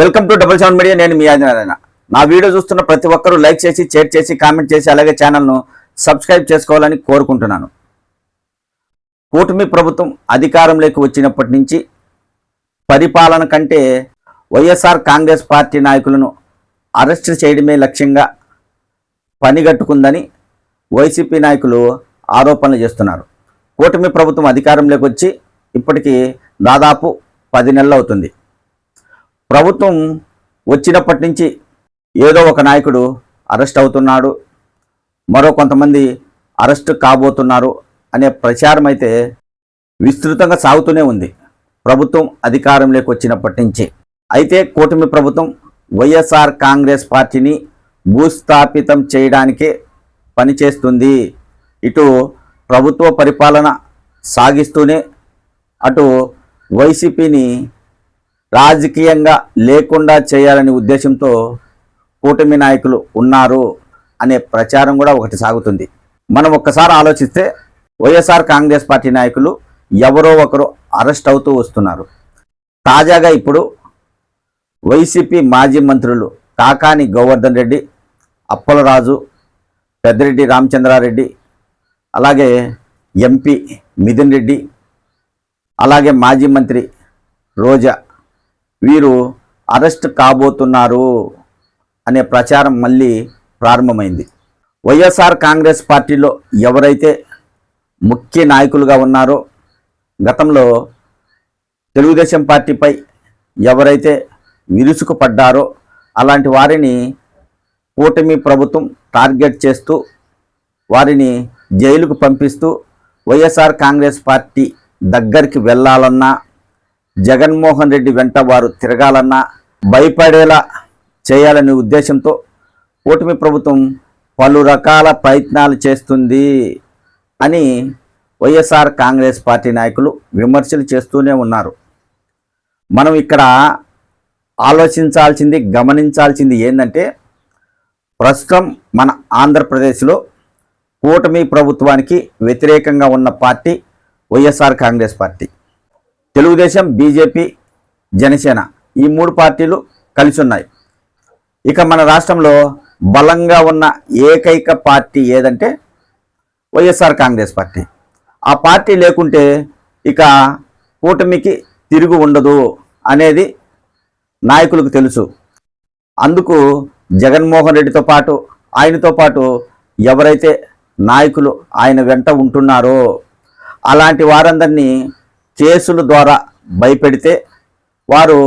Welcome to double seven media నేను మీ ఆదినారాయణ. నా వీడియో చూస్తున్న ప్రతి ఒక్కరూ లైక్ చేసి షేర్ చేసి కామెంట్ చేసి అలాగే ఛానల్ను సబ్స్క్రైబ్ చేసుకోవాలని కోరుకుంటున్నాను. కూటమి ప్రభుత్వం అధికారంలోకి వచ్చినప్పటి నుంచి పరిపాలన కంటే వైఎస్ఆర్ కాంగ్రెస్ పార్టీ నాయకులను అరెస్ట్ చేయడమే లక్ష్యంగా పనిగట్టుకుందని వైసీపీ నాయకులు ఆరోపణలు చేస్తున్నారు. కూటమి ప్రభుత్వం అధికారంలోకి వచ్చి ఇప్పటికీ దాదాపు పది నెలలు అవుతుంది. ప్రభుత్వం వచ్చినప్పటి నుంచి ఏదో ఒక నాయకుడు అరెస్ట్ అవుతున్నాడు మరో కొంతమంది అరెస్ట్ కాబోతున్నారు అనే ప్రచారం అయితే విస్తృతంగా సాగుతూనే ఉంది. ప్రభుత్వం అధికారంలోకి వచ్చినప్పటి నుంచి. అయితే కూటమి ప్రభుత్వం వైఎస్ఆర్ కాంగ్రెస్ పార్టీని భూస్థాపితం చేయడానికే పనిచేస్తుంది. ఇటు ప్రభుత్వ పరిపాలన సాగిస్తూనే అటు వైసీపీని రాజకీయంగా లేకుండా చేయాలనే ఉద్దేశంతో కూటమి నాయకులు ఉన్నారు అనే ప్రచారం కూడా ఒకటి సాగుతుంది. మనం ఒక్కసారి ఆలోచిస్తే వైఎస్ఆర్ కాంగ్రెస్ పార్టీ నాయకులు ఎవరో ఒకరు అరెస్ట్ అవుతూ వస్తున్నారు. తాజాగా ఇప్పుడు వైసీపీ మాజీ మంత్రులు కాకాని గోవర్ధన్ రెడ్డి అప్పలరాజు పెద్దిరెడ్డి రామచంద్రారెడ్డి అలాగే ఎంపీ మిథున్ రెడ్డి అలాగే మాజీ మంత్రి రోజా వీరు అరెస్ట్ కాబోతున్నారు అనే ప్రచారం మళ్ళీ ప్రారంభమైంది. వైఎస్ఆర్ కాంగ్రెస్ పార్టీలో ఎవరైతే ముఖ్య నాయకులుగా ఉన్నారో గతంలో తెలుగుదేశం పార్టీపై ఎవరైతే విరుచుకుపడ్డారో అలాంటి వారిని కూటమి ప్రభుత్వం టార్గెట్ చేస్తూ వారిని జైలుకు పంపిస్తూ వైఎస్ఆర్ కాంగ్రెస్ పార్టీ దగ్గరికి వెళ్ళాలన్నా జగన్మోహన్ రెడ్డి వెంట వారు తిరగాలన్నా భయపడేలా చేయాలనే ఉద్దేశంతో కూటమి ప్రభుత్వం పలు రకాల ప్రయత్నాలు చేస్తుంది అని వైఎస్ఆర్ కాంగ్రెస్ పార్టీ నాయకులు విమర్శలు చేస్తూనే ఉన్నారు. మనం ఇక్కడ ఆలోచించాల్సింది గమనించాల్సింది ఏంటంటే ప్రస్తుతం మన ఆంధ్రప్రదేశ్లో కూటమి ప్రభుత్వానికి వ్యతిరేకంగా ఉన్న party YSR Congress party. Telugu Desam BJP Janasena ఈ మూడు పార్టీలు కలిసి ఉన్నాయి ఇక మన రాష్ట్రంలో బలంగా ఉన్న ఏకైక పార్టీ ఏదంటే వైఎస్ఆర్ కాంగ్రెస్ పార్టీ. ఆ పార్టీ లేకుంటే ఇక కూటమికి తిరుగు ఉండదు అనేది నాయకులకు తెలుసు. అందుకు జగన్మోహన్ రెడ్డితో పాటు ఆయనతో పాటు ఎవరైతే నాయకులు ఆయన వెంట ఉంటున్నారో అలాంటి వారందరినీ కేసుల ద్వారా భయపెడితే వారు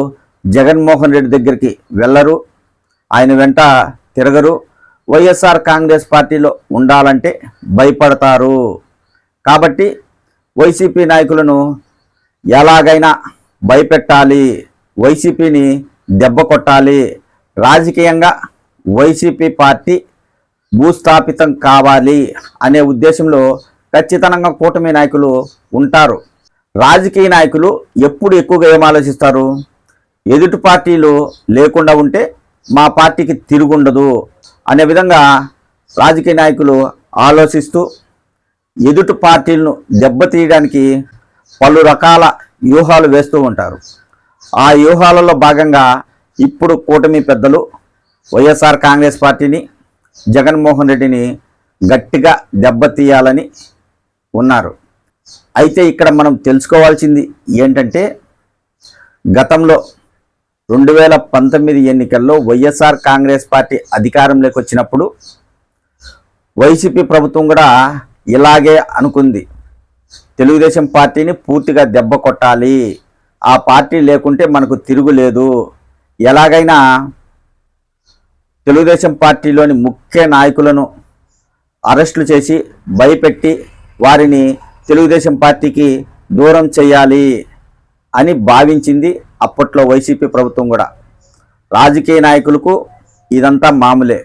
జగన్మోహన్ రెడ్డి దగ్గరికి వెళ్ళరు. ఆయన వెంట తిరగరు. వైఎస్ఆర్ కాంగ్రెస్ పార్టీలో ఉండాలంటే భయపడతారు. కాబట్టి వైసీపీ నాయకులను ఎలాగైనా భయపెట్టాలి. వైసీపీని దెబ్బ కొట్టాలి. రాజకీయంగా వైసీపీ పార్టీ భూస్థాపితం కావాలి అనే ఉద్దేశంలో ఖచ్చితంగా కూటమి నాయకులు ఉంటారు. రాజకీయ నాయకులు ఎప్పుడు ఎక్కువగా ఏం ఆలోచిస్తారు? ఎదుటి పార్టీలు లేకుండా ఉంటే మా పార్టీకి తిరుగుండదు అనే విధంగా రాజకీయ నాయకులు ఆలోచిస్తూ ఎదుటి పార్టీలను దెబ్బతీయడానికి పలు రకాల వ్యూహాలు వేస్తూ ఉంటారు. ఆ వ్యూహాలలో భాగంగా ఇప్పుడు కూటమి పెద్దలు వైఎస్ఆర్ కాంగ్రెస్ పార్టీని జగన్మోహన్ రెడ్డిని గట్టిగా దెబ్బతీయాలని ఉన్నారు. అయితే ఇక్కడ మనం తెలుసుకోవాల్సింది ఏంటంటే గతంలో రెండు వేల పంతొమ్మిది ఎన్నికల్లో వైఎస్ఆర్ కాంగ్రెస్ పార్టీ అధికారంలోకి వచ్చినప్పుడు వైసీపీ ప్రభుత్వం కూడా ఇలాగే అనుకుంది. తెలుగుదేశం పార్టీని పూర్తిగా దెబ్బ కొట్టాలి. ఆ పార్టీ లేకుంటే మనకు తిరుగులేదు ఎలాగైనా తెలుగుదేశం పార్టీలోని ముఖ్య నాయకులను అరెస్టులు చేసి భయపెట్టి వారిని తెలుగుదేశం పార్టీకి దూరం చేయాలి అని భావించింది అప్పట్లో వైసీపీ ప్రభుత్వం కూడా. రాజకీయ నాయకులకు ఇదంతా మామూలే.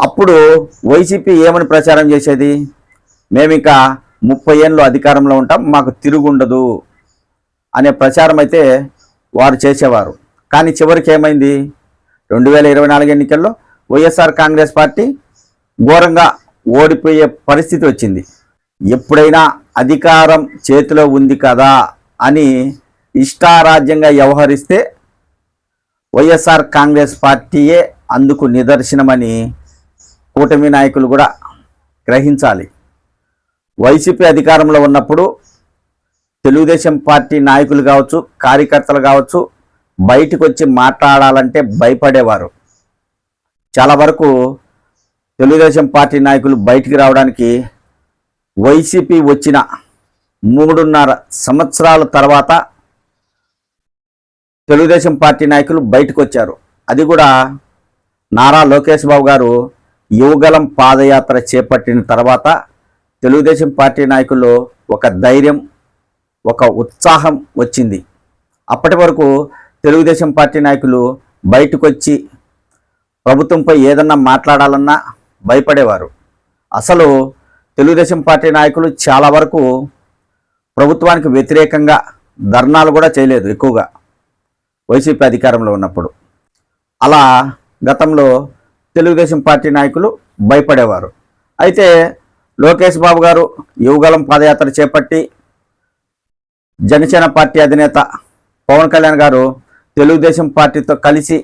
అప్పుడు వైసీపీ ఏమని ప్రచారం చేసేది? మేము ఇంకా ముప్పై ఏళ్ళు అధికారంలో ఉంటాం మాకు తిరుగుండదు అనే ప్రచారం అయితే వారు చేసేవారు. కానీ చివరికి ఏమైంది? రెండు వేల ఇరవై నాలుగు ఎన్నికల్లో వైఎస్ఆర్ కాంగ్రెస్ పార్టీ ఘోరంగా ఓడిపోయే పరిస్థితి వచ్చింది. ఎప్పుడైనా అధికారం చేతిలో ఉంది కదా అని ఇష్టారాజ్యంగా వ్యవహరిస్తే వైఎస్ఆర్ కాంగ్రెస్ పార్టీయే అందుకు నిదర్శనమని కూటమి నాయకులు కూడా గ్రహించాలి. వైసీపీ అధికారంలో ఉన్నప్పుడు తెలుగుదేశం పార్టీ నాయకులు కావచ్చు కార్యకర్తలు కావచ్చు బయటకు వచ్చి మాట్లాడాలంటే భయపడేవారు. చాలా వరకు తెలుగుదేశం పార్టీ నాయకులు బయటికి రావడానికి వైసీపీ వచ్చిన మూడున్నర సంవత్సరాల తర్వాత తెలుగుదేశం పార్టీ నాయకులు బయటకు వచ్చారు అది కూడా నారా లోకేష్ బాబు గారు యువగలం పాదయాత్ర చేపట్టిన తర్వాత తెలుగుదేశం పార్టీ నాయకుల్లో ఒక ధైర్యం ఒక ఉత్సాహం వచ్చింది. అప్పటి వరకు తెలుగుదేశం పార్టీ నాయకులు బయటకు వచ్చి ప్రభుత్వంపై ఏదన్నా మాట్లాడాలన్నా భయపడేవారు. అసలు తెలుగుదేశం పార్టీ నాయకులు చాలా వరకు ప్రభుత్వానికి వ్యతిరేకంగా ధర్నాలు కూడా చేయలేదు ఎక్కువగా వైసీపీ అధికారంలో ఉన్నప్పుడు. అలా గతంలో తెలుగుదేశం పార్టీ నాయకులు భయపడేవారు. అయితే లోకేష్ బాబు గారు యువగలం పాదయాత్ర చేపట్టి జనసేన పార్టీ అధినేత పవన్ కళ్యాణ్ గారు తెలుగుదేశం పార్టీతో కలిసి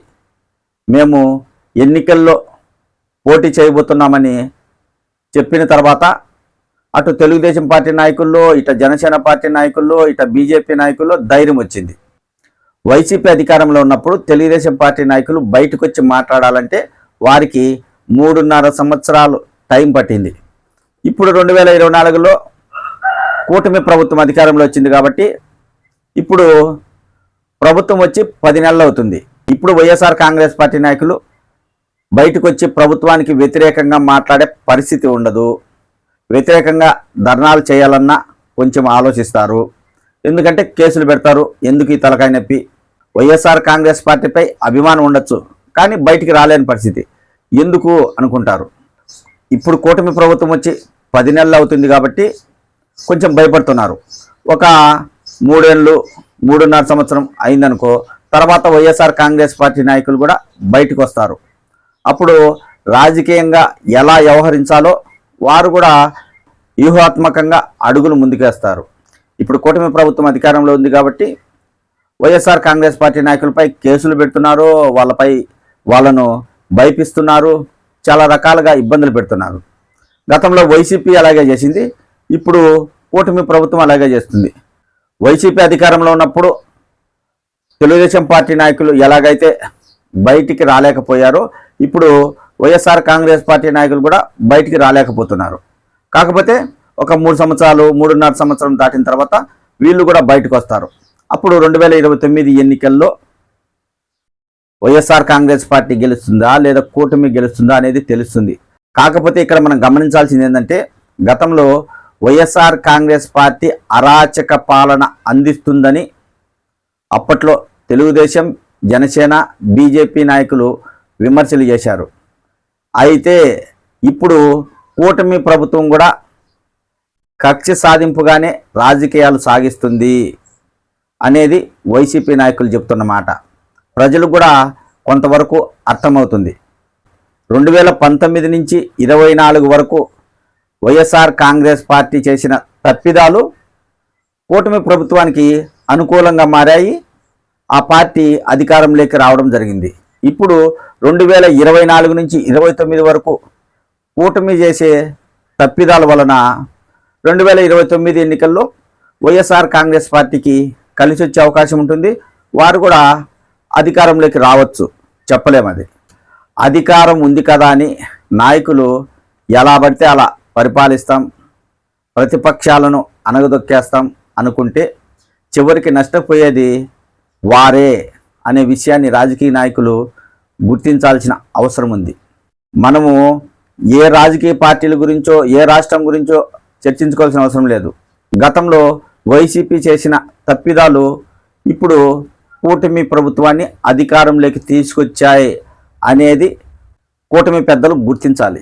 మేము ఎన్నికల్లో పోటీ చేయబోతున్నామని చెప్పిన తర్వాత అటు తెలుగుదేశం పార్టీ నాయకుల్లో ఇట జనసేన పార్టీ నాయకుల్లో ఇట బీజేపీ నాయకుల్లో ధైర్యం వచ్చింది. వైసీపీ అధికారంలో ఉన్నప్పుడు తెలుగుదేశం పార్టీ నాయకులు బయటకు వచ్చి మాట్లాడాలంటే వారికి మూడున్నర సంవత్సరాలు టైం పట్టింది. ఇప్పుడు రెండు వేల ఇరవై నాలుగులో కూటమి ప్రభుత్వం అధికారంలో వచ్చింది కాబట్టి ఇప్పుడు ప్రభుత్వం వచ్చి పది నెలలు అవుతుంది. ఇప్పుడు వైఎస్ఆర్ కాంగ్రెస్ పార్టీ నాయకులు బయటకు వచ్చి ప్రభుత్వానికి వ్యతిరేకంగా మాట్లాడే పరిస్థితి ఉండదు. వ్యతిరేకంగా ధర్నాలు చేయాలన్నా కొంచెం ఆలోచిస్తారు. ఎందుకంటే కేసులు పెడతారు ఎందుకు ఈ తలకాయ నొప్పి? వైఎస్ఆర్ కాంగ్రెస్ పార్టీపై అభిమానం ఉండొచ్చు కానీ బయటికి రాలేని పరిస్థితి. ఎందుకు అనుకుంటారు? ఇప్పుడు కూటమి ప్రభుత్వం వచ్చి పది నెలలు అవుతుంది కాబట్టి కొంచెం భయపడుతున్నారు. ఒక మూడేళ్ళు మూడున్నర సంవత్సరం అయిందనుకో తర్వాత వైఎస్ఆర్ కాంగ్రెస్ పార్టీ నాయకులు కూడా బయటకు వస్తారు అప్పుడు రాజకీయంగా ఎలా వ్యవహరించాలో వారు కూడా వ్యూహాత్మకంగా అడుగులు ముందుకేస్తారు. ఇప్పుడు కూటమి ప్రభుత్వం అధికారంలో ఉంది కాబట్టి వైఎస్ఆర్ కాంగ్రెస్ పార్టీ నాయకులపై కేసులు పెడుతున్నారు వాళ్ళపై వాళ్ళను భయపిస్తున్నారు చాలా రకాలుగా ఇబ్బందులు పెడుతున్నారు. గతంలో వైసీపీ అలాగే చేసింది ఇప్పుడు కూటమి ప్రభుత్వం అలాగే చేస్తుంది. వైసీపీ అధికారంలో ఉన్నప్పుడు తెలుగుదేశం పార్టీ నాయకులు ఎలాగైతే బయటికి రాలేకపోయారో ఇప్పుడు వైఎస్ఆర్ కాంగ్రెస్ పార్టీ నాయకులు కూడా బయటికి రాలేకపోతున్నారు. కాకపోతే ఒక మూడు సంవత్సరాలు మూడున్నర సంవత్సరం దాటిన తర్వాత వీళ్ళు కూడా బయటకు వస్తారు. అప్పుడు రెండు వేల ఇరవై తొమ్మిది ఎన్నికల్లో వైఎస్ఆర్ కాంగ్రెస్ పార్టీ గెలుస్తుందా లేదా కూటమి గెలుస్తుందా అనేది తెలుస్తుంది. కాకపోతే ఇక్కడ మనం గమనించాల్సింది ఏంటంటే గతంలో వైఎస్ఆర్ కాంగ్రెస్ పార్టీ అరాచక పాలన అందిస్తుందని అప్పట్లో తెలుగుదేశం జనసేన బీజేపీ నాయకులు విమర్శలు చేశారు. అయితే ఇప్పుడు కూటమి ప్రభుత్వం కూడా కక్ష సాధింపుగానే రాజకీయాలు సాగిస్తుంది అనేది వైసీపీ నాయకులు చెప్తున్నమాట ప్రజలు కూడా కొంతవరకు అర్థమవుతుంది. రెండు వేల పంతొమ్మిది నుంచి ఇరవై నాలుగు వరకు వైఎస్ఆర్ కాంగ్రెస్ పార్టీ చేసిన తప్పిదాలు కూటమి ప్రభుత్వానికి అనుకూలంగా మారాయి. ఆ పార్టీ అధికారంలోకి రావడం జరిగింది. ఇప్పుడు రెండు వేల ఇరవై నాలుగు నుంచి ఇరవై తొమ్మిది వరకు కూటమి చేసే తప్పిదాల వలన రెండు వేల ఇరవై తొమ్మిది ఎన్నికల్లో వైఎస్ఆర్ కాంగ్రెస్ పార్టీకి కలిసి వచ్చే అవకాశం ఉంటుంది. వారు కూడా అధికారంలోకి రావచ్చు. చెప్పలేము అది. అధికారం ఉంది కదా అని నాయకులు ఎలా పడితే అలా పరిపాలిస్తాం. ప్రతిపక్షాలను అనగదొక్కేస్తాం అనుకుంటే చివరికి నష్టపోయేది వారే. అనే విషయాన్ని రాజకీయ నాయకులు గుర్తించాల్సిన అవసరం ఉంది. మనము ఏ రాజకీయ పార్టీల గురించో ఏ రాష్ట్రం గురించో చర్చించుకోవాల్సిన అవసరం లేదు. గతంలో వైసీపీ చేసిన తప్పిదాలు ఇప్పుడు కూటమి ప్రభుత్వాన్ని అధికారంలోకి తీసుకొచ్చాయి అనేది కూటమి పెద్దలు గుర్తించాలి.